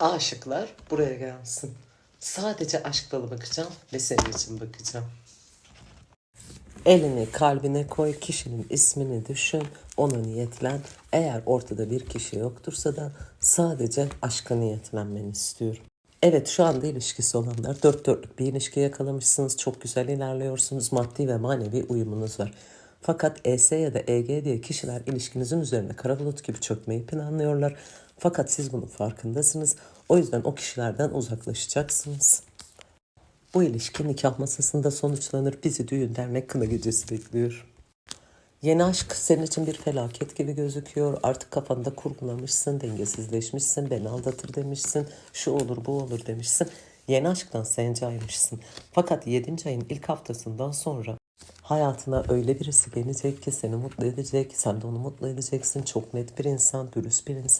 Aşıklar buraya gelsin. Sadece aşk dalı bakacağım ve senin için bakacağım. Elini kalbine koy, kişinin ismini düşün, ona niyetlen. Eğer ortada bir kişi yoktursa da sadece aşka niyetlenmeni istiyorum. Evet şu anda ilişkisi olanlar dört dörtlük bir ilişki yakalamışsınız. Çok güzel ilerliyorsunuz. Maddi ve manevi uyumunuz var. Fakat ES ya da EG diye kişiler ilişkinizin üzerine kara bulut gibi çökmeyi planlıyorlar. Fakat siz bunun farkındasınız. O yüzden o kişilerden uzaklaşacaksınız. Bu ilişki nikah masasında sonuçlanır. Bizi düğün dernek kına gecesi bekliyor. Yeni aşk senin için bir felaket gibi gözüküyor. Artık kafanda kurgulamışsın, dengesizleşmişsin, beni aldatır demişsin, şu olur bu olur demişsin. Yeni aşktan sence ayırmışsın. Fakat 7. ayın ilk haftasından sonra hayatına öyle birisi gelecek ki seni mutlu edecek, sen de onu mutlu edeceksin. Çok net bir insan, dürüst bir insan.